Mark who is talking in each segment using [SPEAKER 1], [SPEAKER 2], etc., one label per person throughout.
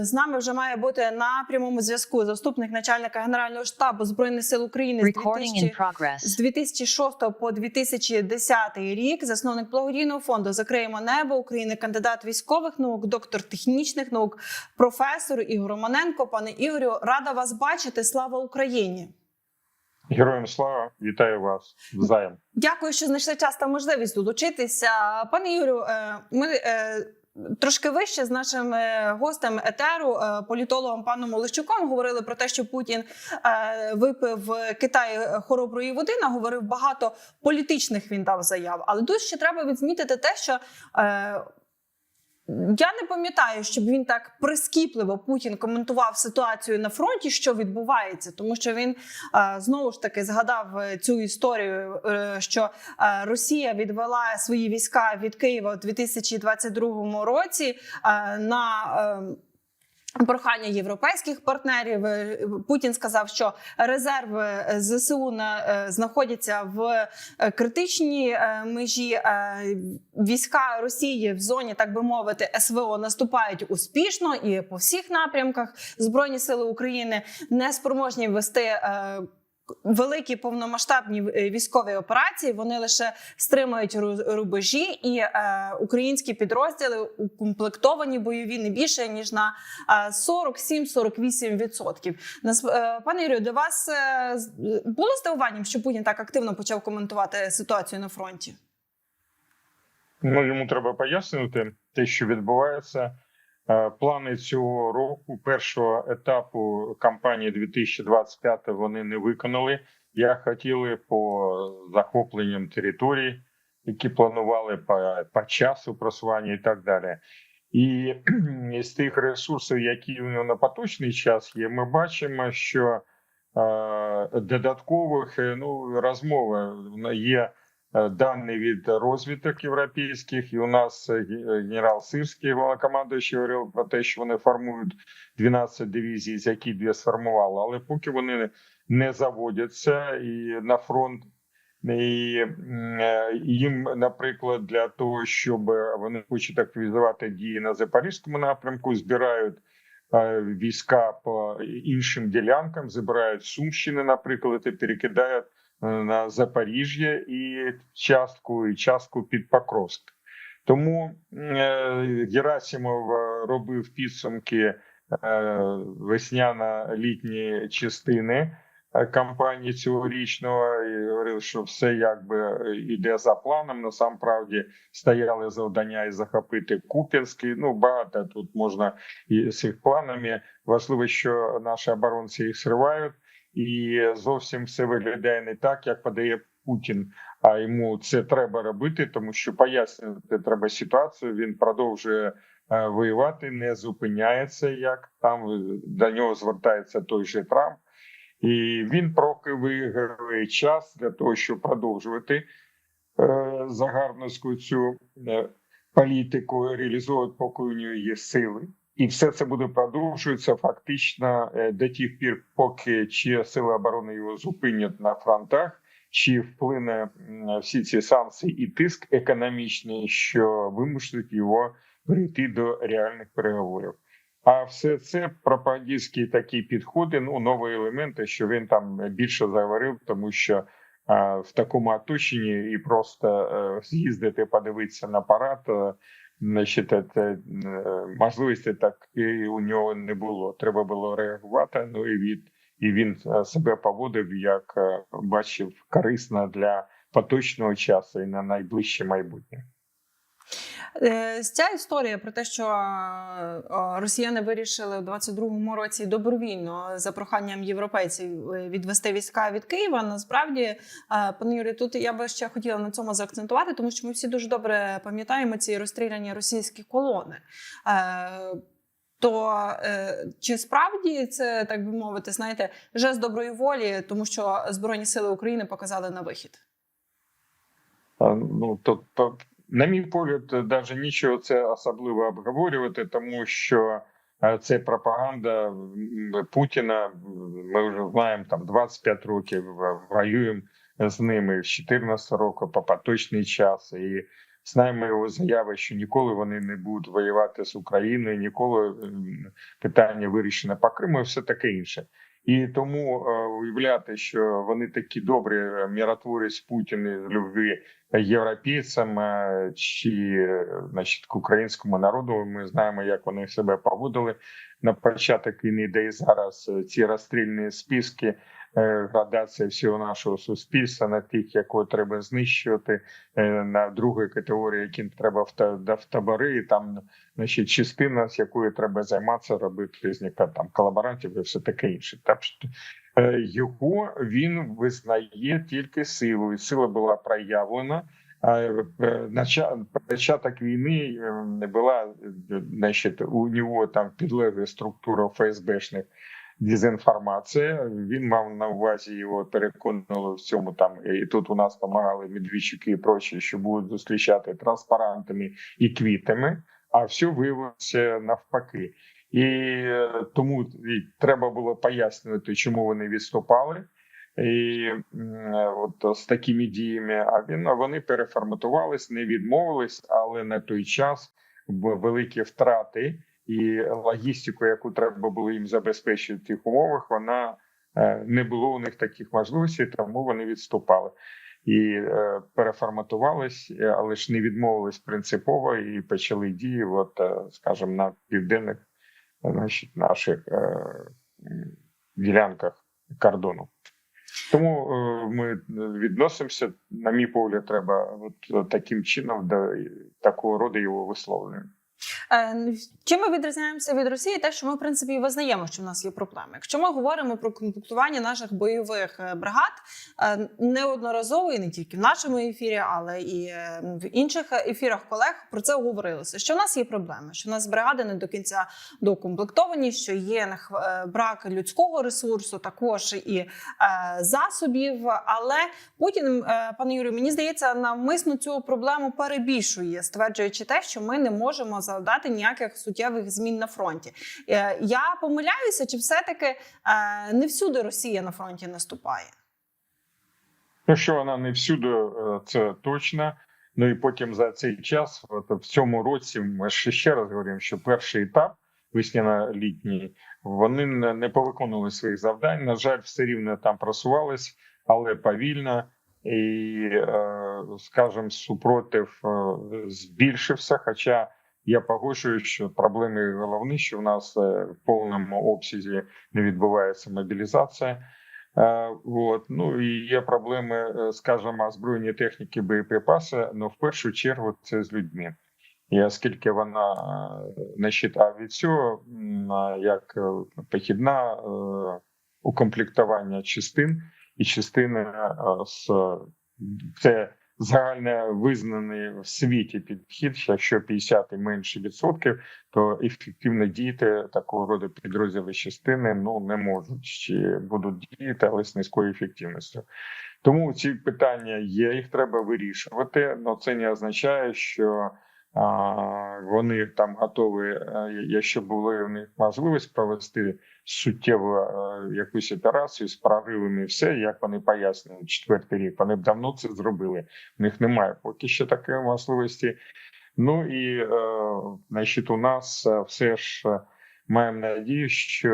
[SPEAKER 1] З нами вже має бути на прямому зв'язку заступник начальника генерального штабу збройних сил України з
[SPEAKER 2] Recording
[SPEAKER 1] 2000
[SPEAKER 2] in progress.
[SPEAKER 1] з 2006 по 2010 рік. Засновник благодійного фонду Закриємо небо України, кандидат військових наук, доктор технічних наук, професор Ігор Романенко. Пане Ігорю, рада вас бачити. Слава Україні!
[SPEAKER 3] Героям слава, вітаю вас взаєм.
[SPEAKER 1] Дякую, що знайшли час та можливість долучитися. Пане Ігорю, е, ми е, трошки вище з нашим е, гостем етеру, е, політологом паном Олещуком, говорили про те, що Путін е, випив в Китаї хороброї води. Наговорив багато політичних він дав заяв. Але тут ще треба відмітити те, що. Я не пам'ятаю, щоб він так прискіпливо Путін коментував ситуацію на фронті, що відбувається, тому що він е, знову ж таки згадав е, цю історію, е, що Росія відвела свої війська від Києва у 2022 році на Прохання європейських партнерів Е, Путін сказав, що резерви ЗСУ на е, знаходяться в е, критичній е, межі. Е, Війська Росії в зоні, так би мовити, СВО наступають успішно і по всіх напрямках. Збройні сили України не спроможні вести. Е, Великі повномасштабні е, військові операції вони лише стримують рубежі, і е, українські підрозділи укомплектовані бойові не більше ніж на е, 47-48%. Нас, е, пане Юрію, до вас е, було здивуванням, що Путін так активно почав коментувати ситуацію на фронті?
[SPEAKER 3] Ну йому треба пояснити те, що відбувається. Е, Плани цього року, першого етапу кампанії 2025 вони не виконали. Як хотіли по захопленням територій, які планували по, по часу просування і так далі. І з тих ресурсів, які у нього на поточний час є, ми бачимо, що е, додаткових е, ну, розмови є дані від розвідок європейських, і у нас е, генерал Сирський, головнокомандуючий, говорив про те, що вони формують 12 дивізій, з які дві сформували, але поки вони не заводяться і на фронт. І е, їм, наприклад, для того, щоб вони хочуть активізувати дії на запорізькому напрямку, збирають е, війська по іншим ділянкам, забирають Сумщини, наприклад, і перекидають е, на Запоріжжя і частку, і частку під Покровськ. Тому е, Герасимов е, робив підсумки е, весняно-літні частини кампанії цьогорічного і говорив, що все якби йде за планом. Насамправді стояли завдання і захопити Куп'янський. Ну багато тут можна і з їх планами. Важливо, що наші оборонці їх зривають, і зовсім все виглядає не так, як подає Путін. А йому це треба робити, тому що пояснювати треба ситуацію. Він продовжує е, воювати, не зупиняється. Як там е, до нього звертається той же Трамп, і він поки виграє час для того, щоб продовжувати е, загарбницьку цю політику, реалізовувати, поки у нього є сили. І все це буде продовжуватися фактично е, до тих пір, поки чи сили оборони його зупинять на фронтах, чи вплине всі ці санкції і тиск економічний, що вимушують його прийти до реальних переговорів. А все це пропагандистські такі підходи, ну нові елементи, що він там більше заговорив, тому що а, в такому оточенні і просто е, з'їздити, подивитися на парад. е, Значить, це, е, можливості так і у нього не було. Треба було реагувати. Ну і від і він е, себе поводив як е, бачив корисно для поточного часу і на найближче майбутнє.
[SPEAKER 1] Е, Ця історія про те, що е, росіяни вирішили у 22-му році добровільно за проханням європейців е, відвести війська від Києва. Насправді, пане Юрію, тут я би ще хотіла на цьому заакцентувати, тому що ми всі дуже добре пам'ятаємо ці розстріляні російські колони. То чи справді це так би мовити, знаєте, жест доброї волі, тому що Збройні сили України показали на вихід?
[SPEAKER 3] Ну то на мій погляд, навіть нічого це особливо обговорювати, тому що е, це пропаганда Путіна. Ми вже знаємо там 25 років е, воюємо з ними з 14 року по поточний час, і знаємо його заяви, що ніколи вони не будуть воювати з Україною, ніколи питання вирішено по Криму і все таке інше. І тому е, уявляти, що вони такі добрі міротворець Путіни Путін з любві європейцям е, чи е, значить, к українському народу. Ми знаємо, як вони себе поводили на початок війни, де і зараз е, ці розстрільні списки, е, градація всього нашого суспільства на тих, якого треба знищувати, е, на другої категорії, яким треба в табори, там значить, частина, з якою треба займатися, робити з ніка там колаборантів і все таке інше. Так що е, його він визнає тільки силою. Сила була проявлена. А е, початок війни е, не була е, значить, у нього там підлегла структура ФСБшних дезінформація. Він мав на увазі його переконували в цьому там. І тут у нас допомагали Медведчуки і прочі, що будуть зустрічати транспарантами і квітами. А все виявилося навпаки. І е, тому і треба було пояснювати, чому вони відступали. І от з такими діями, а він вони переформатувались, не відмовились, але на той час великі втрати і логістику, яку треба було їм забезпечити в тих умовах, вона е, не було у них таких можливостей, тому вони відступали і е, переформатувались, е, але ж не відмовились принципово і почали дії, от скажімо, на південних значить, наших ділянках кордону. Тому ми відносимося, на мій погляд, треба от таким чином до такого роду його висловлюємо.
[SPEAKER 1] Е, Чим ми відрізняємося від Росії? Те, що ми в принципі визнаємо, що в нас є проблеми. Якщо ми говоримо про комплектування наших бойових е, бригад, е, неодноразово і не тільки в нашому ефірі, але і в інших ефірах колег про це говорилося. Що в нас є проблеми, що в нас бригади не до кінця докомплектовані, що є брак людського ресурсу, також і засобів. Але Путін, пане Юрію, мені здається, навмисно цю проблему перебільшує, стверджуючи те, що ми не можемо завдати ніяких суттєвих змін на фронті. Е, Я помиляюся, чи все-таки е, не всюди Росія на фронті наступає?
[SPEAKER 3] Ну, що вона не всюди, е, це точно. Ну і потім за цей час, в цьому році, ми ще раз говоримо, що перший етап весняно-літній, вони не повиконували своїх завдань. На жаль, все рівно там просувались, але повільно. І, скажімо, супротив збільшився. Хоча я погоджуюсь, що проблеми головні, що в нас е, в повному обсязі не відбувається мобілізація. Е, От. Ну і є проблеми, е, скажімо, озброєння техніки, боєприпаси, але в першу чергу це з людьми. І оскільки вона не щита від цього, як похідна укомплектування частин і частини е, з це загально визнаний в світі підхід, що якщо 50 і менше відсотків, то ефективно діяти такого роду підрозділи частини ну не можуть чи будуть діяти, але з низькою ефективністю. Тому ці питання є, їх треба вирішувати. але це не означає, що вони там готові, е, якщо були в них можливість провести суттєву е, якусь операцію з проривами, все як вони пояснюють четвертий рік. Вони б давно це зробили. В них немає поки що такої можливості. Ну і е, значить, у нас все ж маємо надію, що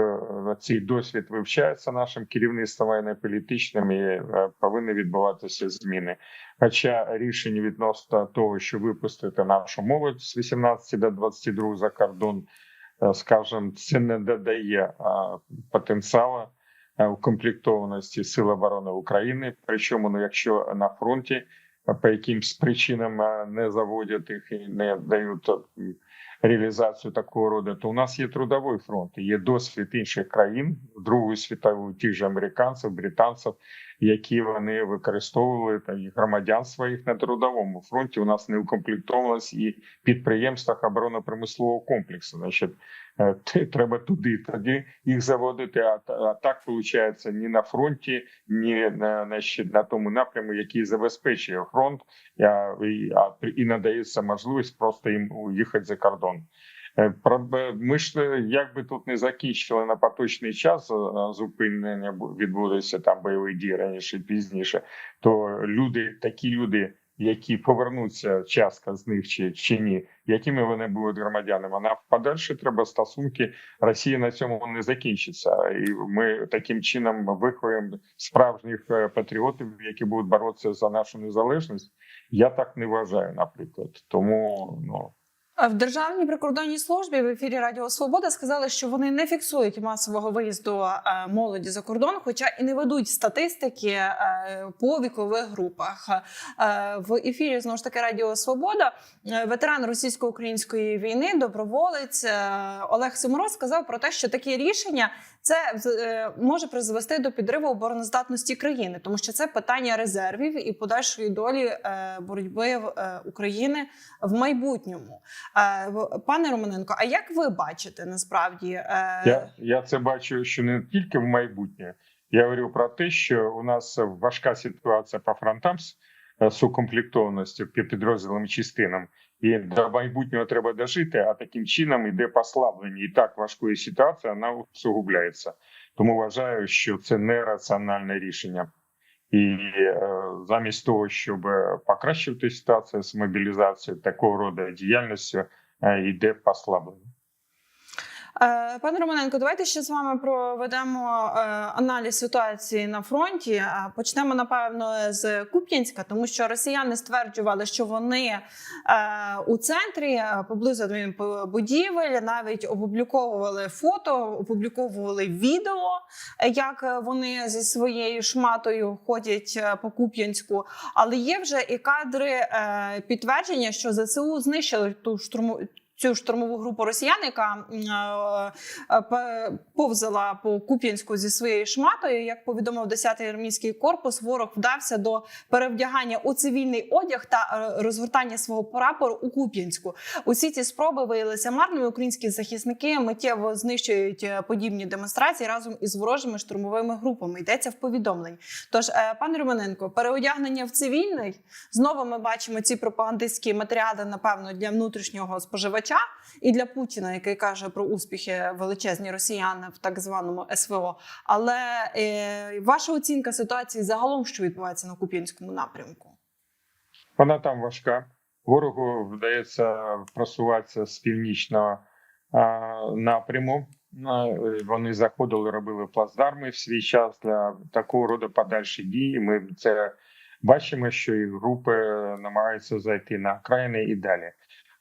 [SPEAKER 3] е, цей досвід вивчається нашим керівництвом воєнно-політичним і е, повинні відбуватися зміни. Хоча рішення відносно того, що випустити нашу молодь з 18 до 22 за кордон, е, скажімо, це не додає потенціалу укомплектованості Сил оборони України. Причому, ну, якщо на фронті по якимсь причинам не заводять їх і не дають реалізацію такого роду, то у нас є трудовий фронт, є досвід інших країн Другої світової, тих же американців, британців, які вони використовували та і громадян своїх на трудовому фронті. У нас не укомплектовувалось і підприємствах оборонно-промислового комплексу. Значить, треба туди тоді їх заводити. А, а так виходить ні на фронті, ні на, значить, на тому напряму, який забезпечує фронт, а, і, а, і надається можливість просто їм уїхати за кордон. Е, Ми ж е, як би тут не закінчили на поточний час е, зупинення відбудеться там бойові дії раніше пізніше, то люди, такі люди, які повернуться частка з них чи, чи ні, якими вони будуть громадянами. На подальше треба стосунки Росії на цьому не закінчиться, і ми таким чином виховуємо справжніх е, патріотів, які будуть боротися за нашу незалежність. Я так не вважаю, наприклад. Тому ну.
[SPEAKER 1] В Державній прикордонній службі в ефірі Радіо Свобода сказали, що вони не фіксують масового виїзду е, молоді за кордон, хоча і не ведуть статистики е, по вікових групах. Е, В ефірі знову ж таки Радіо Свобода, ветеран російсько-української війни, доброволець Олег Симороз сказав про те, що такі рішення це е, може призвести до підриву обороноздатності країни, тому що це питання резервів і подальшої долі е, боротьби е, України в майбутньому. Пане Романенко, а як ви бачите насправді?
[SPEAKER 3] Я, я це бачу, що не тільки в майбутнє. Я говорю про те, що у нас важка ситуація по фронтам з е, сукомплектованості під підрозділами частинам, і до майбутнього треба дожити. А таким чином іде послаблення і так важкої ситуації, вона усугубляється. Тому вважаю, що це нераціональне рішення. І е, замість того, щоб покращувати ситуацію з мобілізацією такого роду діяльністю, е, йде послаблення.
[SPEAKER 1] Е, Пане Романенко, давайте ще з вами проведемо е, аналіз ситуації на фронті. Е, Почнемо напевно з Куп'янська, тому що росіяни стверджували, що вони у центрі поблизу будівель навіть опубліковували фото, опубліковували відео, як вони зі своєю шматою ходять по Куп'янську. Але є вже і кадри підтвердження, що ЗСУ знищили ту штурму. Цю штурмову групу росіян, яка е, е, повзала по Куп'янську зі своєю шматою. Як повідомив 10-й армійський корпус, ворог вдався до перевдягання у цивільний одяг та е, розгортання свого прапору у Куп'янську. Усі ці спроби виявилися марними. Українські захисники миттєво знищують подібні демонстрації разом із ворожими штурмовими групами. Йдеться в повідомленні. Тож, пане Романенко, переодягнення в цивільний знову ми бачимо ці пропагандистські матеріали, напевно, для внутрішнього споживача і для Путіна, який каже про успіхи величезні росіяни в так званому СВО. Але е, ваша оцінка ситуації загалом, що відбувається на Куп'янському напрямку?
[SPEAKER 3] Вона там важка. Ворогу вдається просуватися з північного напряму. Е, Вони заходили, робили плацдарми в свій час для такого роду подальші дії. Ми це бачимо, що і групи намагаються зайти на окраїни і далі.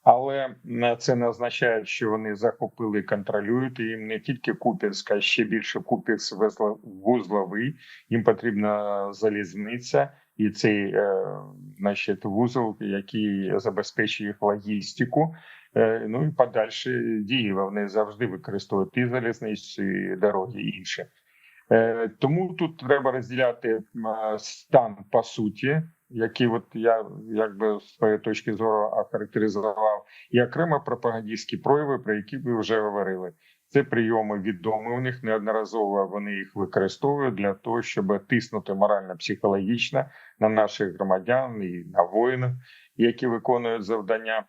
[SPEAKER 3] Але м, це не означає, що вони захопили і контролюють їм не тільки Куп'янськ, а ще більше вузла- вузловий. Їм потрібна залізниця і цей е, значить, вузол, який забезпечує їх логістику. Е, ну і подальші дії вони завжди використовують і залізницю, і дороги і інше. Е, тому тут треба розділяти е, стан по суті, який от я якби з своєї точки зору охарактеризував, і окремо пропагандистські прояви, про які ви вже говорили. Це прийоми відомі у них неодноразово вони їх використовують для того, щоб тиснути морально-психологічно на наших громадян і на воїнів, які виконують завдання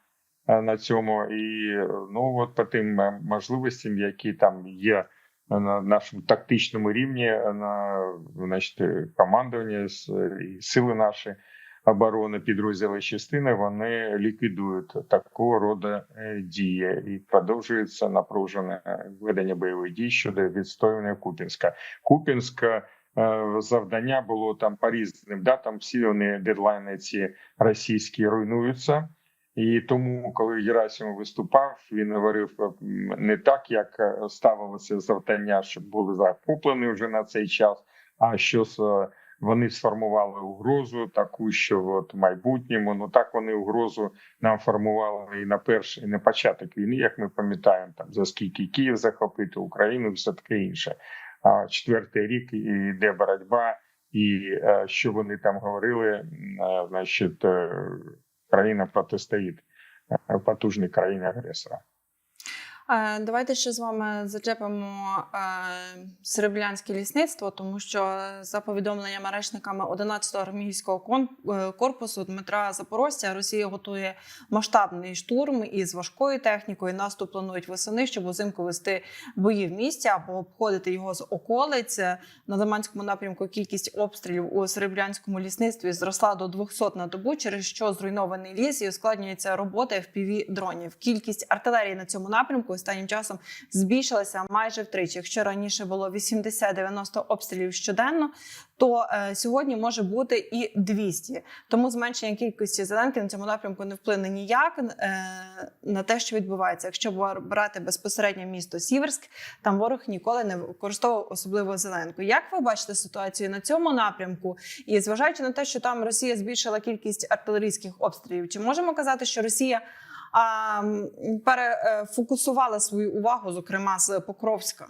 [SPEAKER 3] е, на цьому. І е, ну от по тим е, можливостям, які там є на нашому тактичному рівні, е, на значить, е, командування і сили наші оборони, підрозділи частини, вони ліквідують такого роду е, дії і продовжується напружене е, ведення бойових дій щодо відстоювання Купінська. Купінська е, завдання було там по різним датам. Всі вони дедлайни ці російські руйнуються. І тому, коли Герасимов виступав, він говорив не так, як е, ставилося завдання, щоб були захоплені вже на цей час, а що з, е, вони сформували угрозу таку, що от в майбутньому, ну так вони угрозу нам формували і на перший, і на початок війни, як ми пам'ятаємо, там за скільки Київ захопити Україну, і все таке інше. А четвертий рік іде боротьба, і е, що вони там говорили, е, значить, е, країна протистоїть потужній країні агресора.
[SPEAKER 1] Е, Давайте ще з вами зачепимо е, серебрянське лісництво, тому що за повідомленнями речниками 11-го армійського е, корпусу Дмитра Запорожця, Росія готує масштабний штурм із важкою технікою. Наступ планують восени, щоб узимку вести бої в місті або обходити його з околиць. На Лиманському напрямку кількість обстрілів у серебрянському лісництві зросла до 200 на добу, через що зруйнований ліс і ускладнюється робота fpv дронів. Кількість артилерії на цьому напрямку останнім часом збільшилася майже втричі. Якщо раніше було 80-90 обстрілів щоденно, то е, сьогодні може бути і 200. Тому зменшення кількості зеленки на цьому напрямку не вплине ніяк е, на те, що відбувається. Якщо брати безпосередньо місто Сіверськ, там ворог ніколи не використовував особливо зеленку. Як ви бачите ситуацію на цьому напрямку? І зважаючи на те, що там Росія збільшила кількість артилерійських обстрілів, чи можемо казати, що Росія а, м, перефокусувала свою увагу, зокрема з Покровська?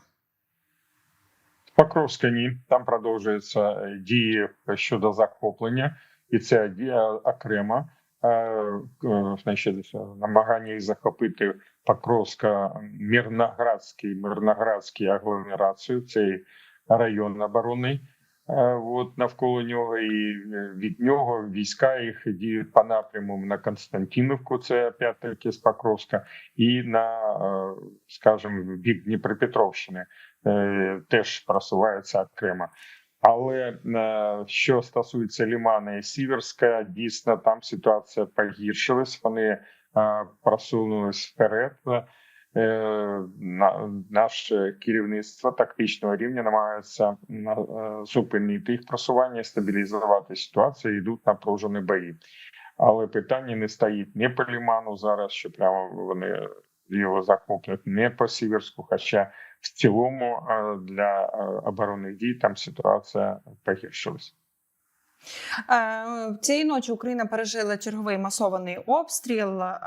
[SPEAKER 3] Покровська ні, там продовжуються е, дії щодо захоплення, і це дія окрема. Е, е, Значить, намагання захопити Покровська Мирноградський, Мирноградський агломерацію, цей район оборонний. От навколо нього і е, від нього війська їх діють по напряму на Константинівку, це опять таки з Покровська, і на, е, скажімо, бік Дніпропетровщини е, теж просуваються окремо. Але що стосується Лімана і Сіверська, дійсно там ситуація погіршилась. Вони просунулись вперед. Е, на- Наше керівництво тактичного рівня намагається на- е, зупинити їх просування, стабілізувати ситуацію. Йдуть напружені бої. Але питання не стоїть не по Ліману зараз, що прямо вони його захоплять, не по Сіверську, хоча в цілому е, для оборонних дій там ситуація погіршилась.
[SPEAKER 1] Е, Цієї ночі Україна пережила черговий масований обстріл. Е,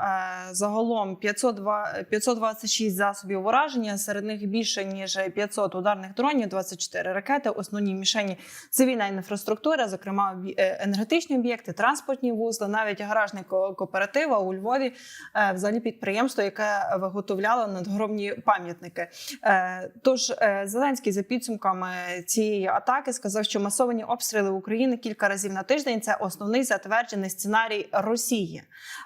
[SPEAKER 1] Загалом 526 засобів ураження. Серед них більше ніж 500 ударних дронів, 24 ракети. Основні мішені цивільна інфраструктура, зокрема е, енергетичні об'єкти, транспортні вузли, навіть гаражний ко- кооператив у Львові. Взагалі підприємство, яке виготовляло надгробні пам'ятники. Тож Зеленський за підсумками цієї атаки сказав, що масовані обстріли України кілька разів на тиждень це основний затверджений сценарій Росії.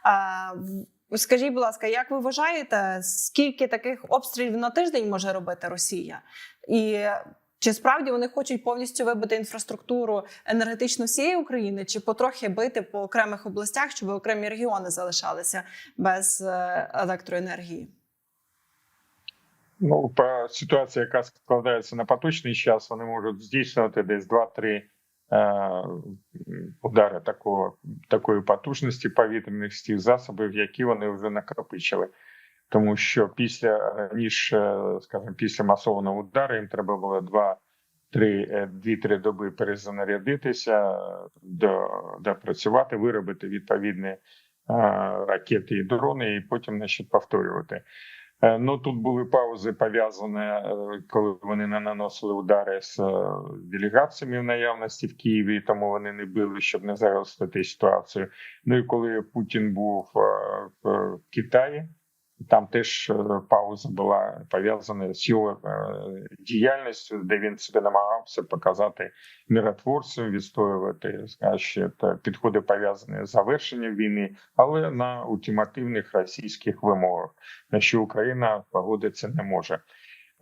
[SPEAKER 1] Е, Скажіть, будь ласка, як ви вважаєте, скільки таких обстрілів на тиждень може робити Росія? І чи справді вони хочуть повністю вибити інфраструктуру енергетичну всієї України, чи потрохи бити по окремих областях, щоб окремі регіони залишалися без е, електроенергії?
[SPEAKER 3] Ну, по ситуації, яка складається на поточний час, вони можуть здійснювати десь 2-3 е, удари такого, такої потужності повітряних з тих засобів, які вони вже накопичили. Тому що після раніше, скажімо, після масованого удару їм треба було 2 три, дві-три доби перезанарядитися, до, допрацювати, виробити відповідні е, ракети і дрони, і потім значить, повторювати. Е, Ну тут були паузи пов'язані, е, коли вони не наносили удари з е, делегаціями в наявності в Києві, тому вони не били, щоб не загостити ситуацію. Ну і коли Путін був в Китаї, там теж е, пауза була пов'язана з його е, діяльністю, де він себе намагався показати миротворцем, відстоювати та підходи пов'язані з завершенням війни, але на ультимативних російських вимогах, на що Україна погодитися не може.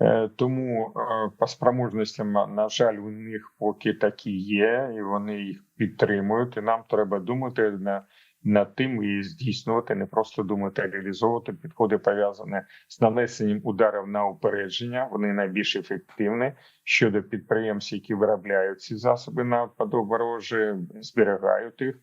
[SPEAKER 3] Е, Тому по спроможностям, на жаль, у них поки такі є, і вони їх підтримують. І нам треба думати на над тим і здійснювати, не просто думати, а реалізовувати підходи пов'язані з нанесенням ударів на упередження. Вони найбільш ефективні щодо підприємств, які виробляють ці засоби на подоборожі, зберігають їх.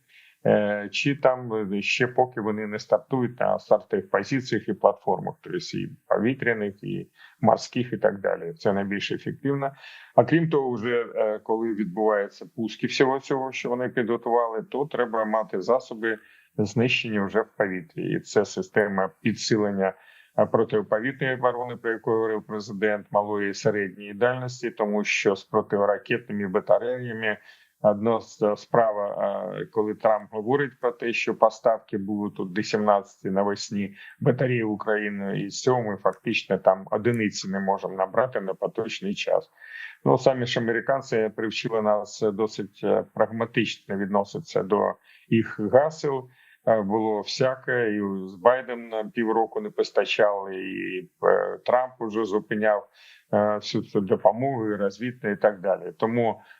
[SPEAKER 3] Е, Чи там ще поки вони не стартують на стартових позиціях і платформах, тобто і повітряних, і морських, і так далі. Це найбільш ефективно. А крім того, вже е, коли відбуваються пуски всього цього, що вони підготували, то треба мати засоби знищення вже в повітрі, і це система підсилення е, протиповітряної оборони, про яку говорив президент малої і середньої дальності, тому що з протиракетними батареями Одна справа, коли Трамп говорить про те, що поставки будуть от до 17 навесні батареї України і цього ми фактично там одиниці не можемо набрати на поточний час. Ну самі ж американці привчили нас досить е, прагматично відноситися до їх гасел. Е, Було всяке, і з Байденом півроку не постачали, і е, Трамп уже зупиняв е, всю цю допомогу, і розвідку і так далі. Тому е,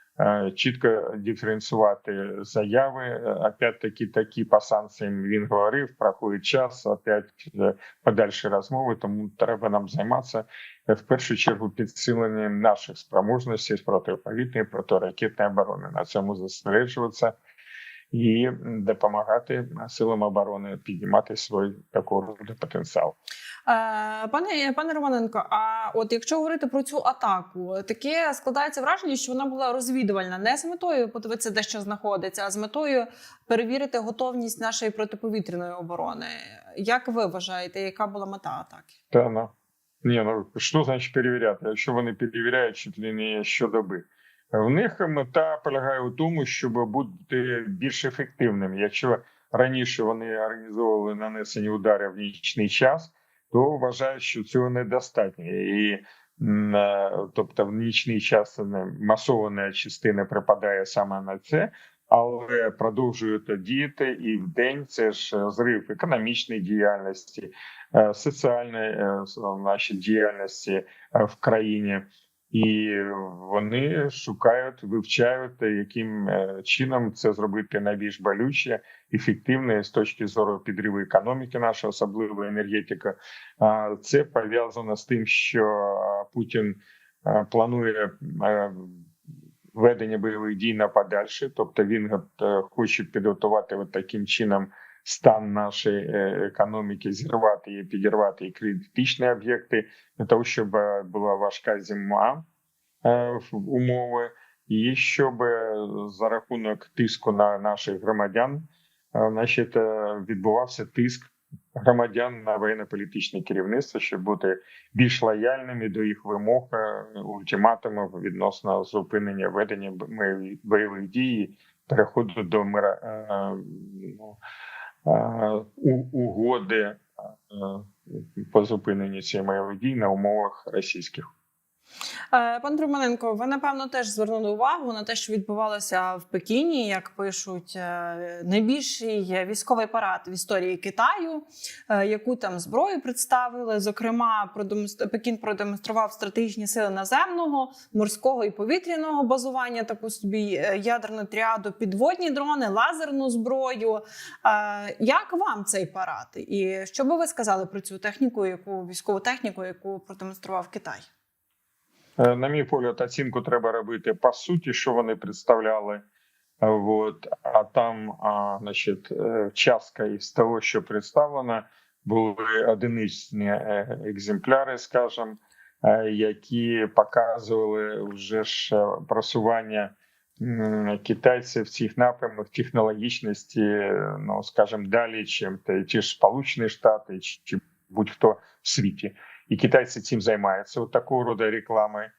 [SPEAKER 3] чітко диференціювати заяви. Е, Опять-таки, такі по санкціям він говорив, проходить час, опять е, подальші розмови. Тому треба нам займатися е, в першу чергу підсиленням наших спроможностей з протиповітряної, протиракетної оборони. На цьому зосереджуватися і допомагати силам оборони піднімати свій такого потенціал.
[SPEAKER 1] Е, Пане пане Романенко, а от якщо говорити про цю атаку, таке складається враження, що вона була розвідувальна, не з метою подивитися, де що знаходиться, а з метою перевірити готовність нашої протиповітряної оборони. Як ви вважаєте, яка була мета атаки?
[SPEAKER 3] Та ну ні, ну що значить перевіряти? Якщо вони перевіряють чуть не щодоби. В них мета полягає у тому, щоб бути більш ефективним. Якщо раніше вони організовували нанесення ударів в нічний час, то вважають, що цього недостатньо. І е, тобто в нічний час масована частина припадає саме на це. Але продовжують діяти і в день це ж е, зрив економічної діяльності, е, соціальної значить, діяльності е, в країні, і вони шукають, вивчають, яким е, чином це зробити найбільш болюче, ефективне з точки зору підриву економіки, нашої особливо енергетика. А Це пов'язано з тим, що Путін е, планує е, ведення бойових дій на подальше, тобто він хоче підготувати от таким чином стан нашої е, економіки, зірвати і підірвати і критичні об'єкти для того, щоб е, була важка зима е, умови, і щоб за рахунок тиску на наших громадян, значить, відбувався тиск громадян на воєнно-політичне керівництво, щоб бути більш лояльними до їх вимог, ультиматумів відносно зупинення ведення бойових- дій, переходу до мира ну, угоди е, по зупиненню цієї бойових на умовах російських.
[SPEAKER 1] Е, Пан Романенко, ви напевно теж звернули увагу на те, що відбувалося в Пекіні, як пишуть е, найбільший військовий парад в історії Китаю, е, яку там зброю представили. Зокрема, Пекін продемонстрував стратегічні сили наземного, морського і повітряного базування, таку собі ядерну тріаду, підводні дрони, лазерну зброю. Як вам цей парад? І що би ви сказали про цю техніку, яку військову техніку, яку продемонстрував Китай?
[SPEAKER 3] Е, На мій погляд, оцінку треба робити по суті, що вони представляли. Е, От, а там, а, значить, е, частка із того, що представлено, були одиничні екземпляри, скажімо, які показували вже ж просування китайців в цих напрямах технологічності, ну скажімо, далі, чим ті ж Сполучені Штати, чи будь-хто в світі. І китайці цим займаються от такого роду рекламою.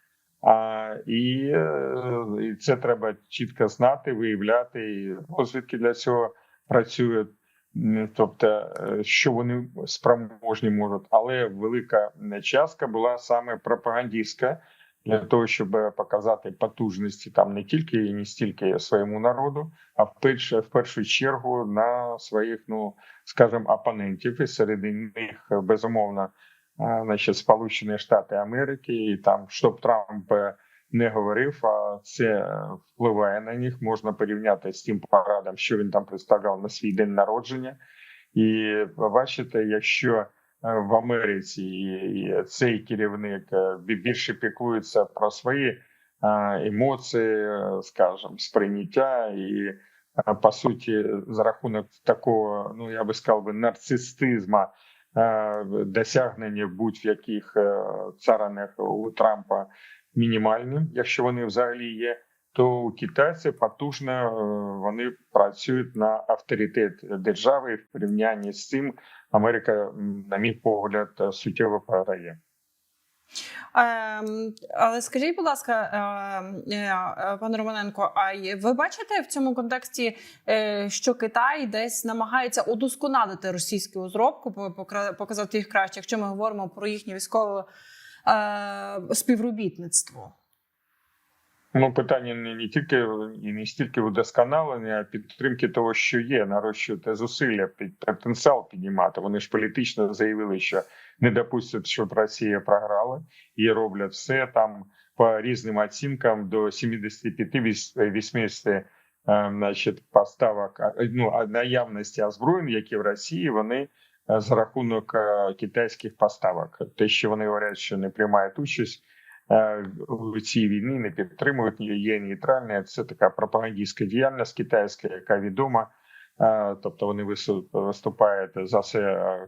[SPEAKER 3] А, і, е, і це треба чітко знати, виявляти. І розвідки для цього працюють. Тобто, е, що вони спроможні можуть, але велика частка була саме пропагандистська для того, щоб показати потужності там не тільки і не стільки своєму народу, а в першу, в першу чергу на своїх, ну скажімо, опонентів, і серед них безумовно значить, Сполучені Штати Америки, і там щоб Трамп е, не говорив, а це впливає на них. Можна порівняти з тим парадом, що він там представляв на свій день народження, і бачите, якщо е, в Америці цей керівник е, більше піклується про свої емоції, скажімо, сприйняття і. По суті, за рахунок такого, ну я би сказав нарцистизма досягнення будь-яких е, у Трампа мінімальні, якщо вони взагалі є, то у китайців потужно е, вони працюють на авторитет держави. В порівнянні з цим Америка, на мій погляд, е, суттєво програє.
[SPEAKER 1] Ем, але скажіть, будь ласка, ем, е, е, пане Романенко, а ви бачите в цьому контексті, е, що Китай десь намагається удосконалити російську розробку, показати їх краще, якщо ми говоримо про їхнє військове співробітництво?
[SPEAKER 3] Ну, питання не, не тільки і не стільки удосконалення, а підтримки того, що є, нарощувати зусилля, під потенціал піднімати. Вони ж політично заявили, що не допустять, щоб Росія програла, і роблять все там по різним оцінкам до 75-80 е, значить, поставок ну, наявності озброєнь, які в Росії, вони е, за рахунок е, китайських поставок. Те, що вони говорять, що не приймають участь е, в цій війні, не підтримують, є нейтральні. Це така пропагандистська діяльність китайська, яка відома. Е, Тобто вони виступають за все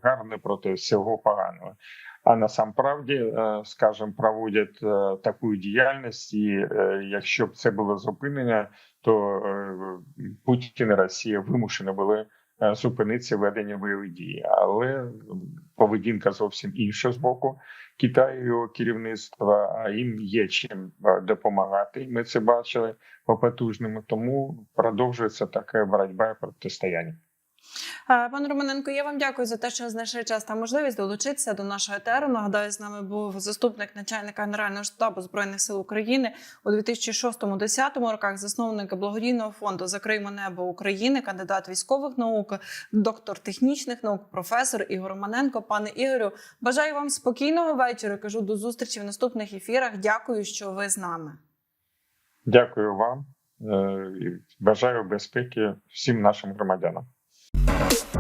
[SPEAKER 3] гарне проти всього поганого. А насамправді, е, скажімо, проводять е, таку діяльність, і е, якщо б це було зупинення, то е, Путін і Росія вимушені були е, зупинитися ведення бойових дій. Але поведінка зовсім інша з боку Китаю керівництва, а їм є чим е, допомагати. Ми це бачили по потужному, тому продовжується така боротьба і протистояння.
[SPEAKER 1] Е, Пане Романенко, я вам дякую за те, що знайшли час та можливість долучитися до нашого етеру. Нагадаю, з нами був заступник начальника Генерального штабу збройних сил України у 2006-2010 роках. Засновник благодійного фонду Закриємо небо України, кандидат військових наук, доктор технічних наук, професор Ігор Романенко. Пане Ігорю, бажаю вам спокійного вечора. Кажу до зустрічі в наступних ефірах. Дякую, що ви з нами.
[SPEAKER 3] Дякую вам е, і бажаю безпеки всім нашим громадянам. Bye.